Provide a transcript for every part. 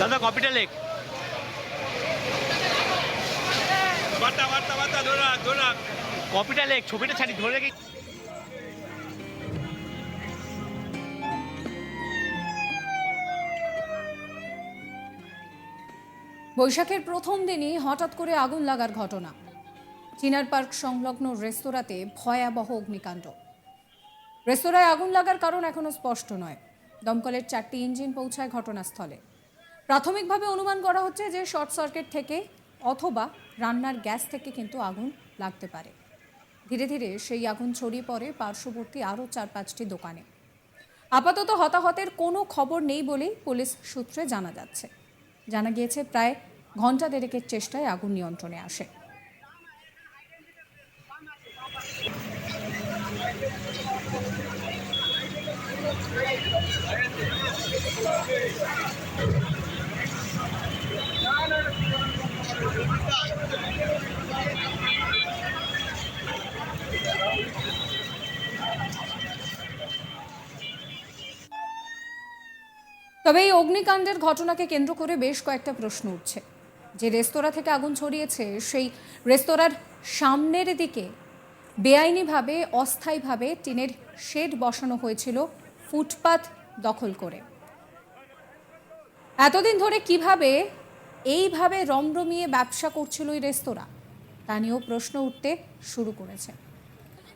দাদা কপিটা লেখ। কপিটা লেখ ছবিটা ছাড়ি ধরে রেখে বৈশাখের প্রথম দিনই হঠাৎ করে আগুন লাগার ঘটনা। চিনার পার্ক সংলগ্ন রেস্তোরাঁতে ভয়াবহ অগ্নিকাণ্ড। রেস্তোরাঁয় আগুন লাগার কারণ এখনও স্পষ্ট নয়। দমকলের চারটি ইঞ্জিন পৌঁছায় ঘটনাস্থলে। প্রাথমিকভাবে অনুমান করা হচ্ছে যে শর্ট সার্কিট থেকে অথবা রান্নার গ্যাস থেকে কিন্তু আগুন লাগতে পারে। ধীরে ধীরে সেই আগুন ছড়িয়ে পড়ে পার্শ্ববর্তী আরও চার পাঁচটি দোকানে। আপাতত হতাহতের কোনো খবর নেই বলেই পুলিশ সূত্রে জানা যাচ্ছে। জানা গিয়েছে প্রায় ঘণ্টা দেড়েকের চেষ্টায় আগুন নিয়ন্ত্রণে আসে। তবে এই অগ্নিকাণ্ডের ঘটনাকে কেন্দ্র করে বেশ কয়েকটা প্রশ্ন উঠছে। যে রেস্তোরাঁ থেকে আগুন ছড়িয়েছে, সেই রেস্তোরাঁর সামনের দিকে বেআইনিভাবে, অস্থায়ীভাবে টিনের শেড বসানো হয়েছিল ফুটপাত দখল করে। এতদিন ধরে কীভাবে এইভাবে রমরমিয়ে ব্যবসা করছিল এই রেস্তোরাঁ? তা নিয়েও প্রশ্ন উঠতে শুরু করেছে।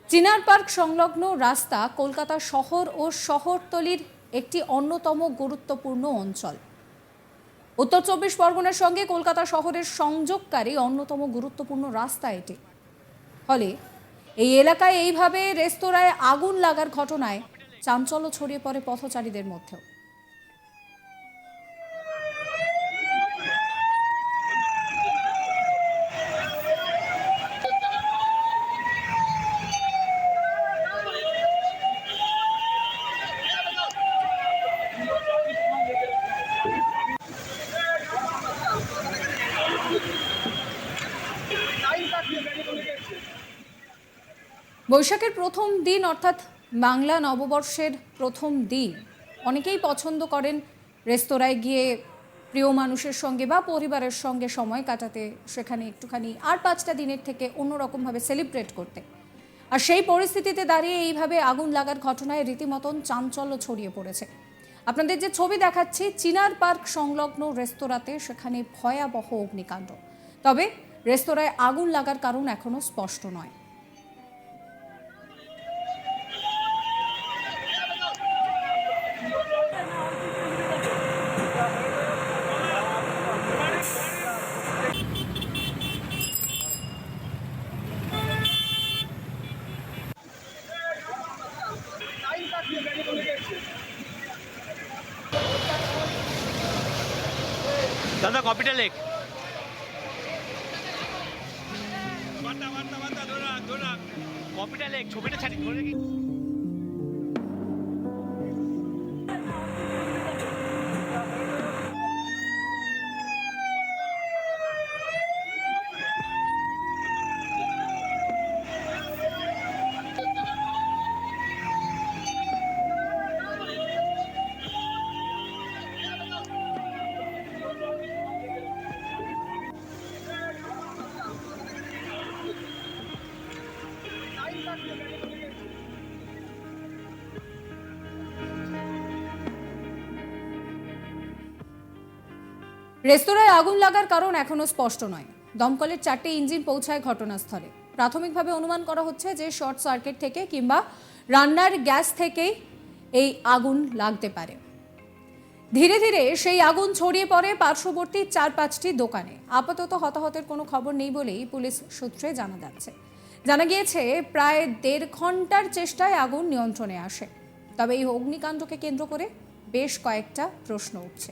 চিনার পার্ক সংলগ্ন রাস্তা কলকাতা শহর ও শহরতলির একটি অন্যতম গুরুত্বপূর্ণ অঞ্চল। উত্তর চব্বিশ পরগনার সঙ্গে কলকাতা শহরের সংযোগকারী অন্যতম গুরুত্বপূর্ণ রাস্তা এটি। ফলে এই এলাকায় এইভাবে রেস্তোরাঁয় আগুন লাগার ঘটনায় চাঞ্চল্য ছড়িয়ে পড়ে পথচারীদের মধ্যেও। বৈশাখের প্রথম দিন অর্থাৎ বাংলা নববর্ষের প্রথম দিন। অনেকেই পছন্দ করেন রেস্তোরাঁয় গিয়ে প্রিয় মানুষের সঙ্গে বা পরিবারের সঙ্গে সময় কাটাতে সেখানে একটুখানি আর পাঁচটা দিনের থেকে অন্যরকমভাবে সেলিব্রেট করতে। আর সেই পরিস্থিতিতে দাঁড়িয়ে এইভাবে আগুন লাগার ঘটনায় রীতিমতন চাঞ্চল্য ছড়িয়ে পড়েছে। আপনাদের যে ছবি দেখাচ্ছি, চিনার পার্ক সংলগ্ন রেস্তোরাঁতে সেখানে ভয়াবহ অগ্নিকাণ্ড। তবে রেস্তোরাঁয় আগুন লাগার কারণ এখনও স্পষ্ট নয়। দাদা কপিটা লেখ। কপিটা লেখ ছবিটা ছাড়ি ধরে রেস্তোরাঁয় আগুন লাগার কারণ এখনও স্পষ্ট নয়। দমকলের চারটি ইঞ্জিন পৌঁছায় ঘটনাস্থলে। প্রাথমিকভাবে অনুমান করা হচ্ছে যে শর্ট সার্কিট থেকে কিংবা রান্নার গ্যাস থেকেই এই আগুন লাগতে পারে। ধীরে ধীরে সেই আগুন ছড়িয়ে পড়ে পার্শ্ববর্তী চার পাঁচটি দোকানে। আপাতত হতাহতের কোনো খবর নেই বলেই পুলিশ সূত্রে জানা যাচ্ছে। জানা গিয়েছে, প্রায় দেড় ঘণ্টার চেষ্টায় আগুন নিয়ন্ত্রণে আসে। তবে এই অগ্নিকাণ্ডকে কেন্দ্র করে বেশ কয়েকটা প্রশ্ন উঠছে।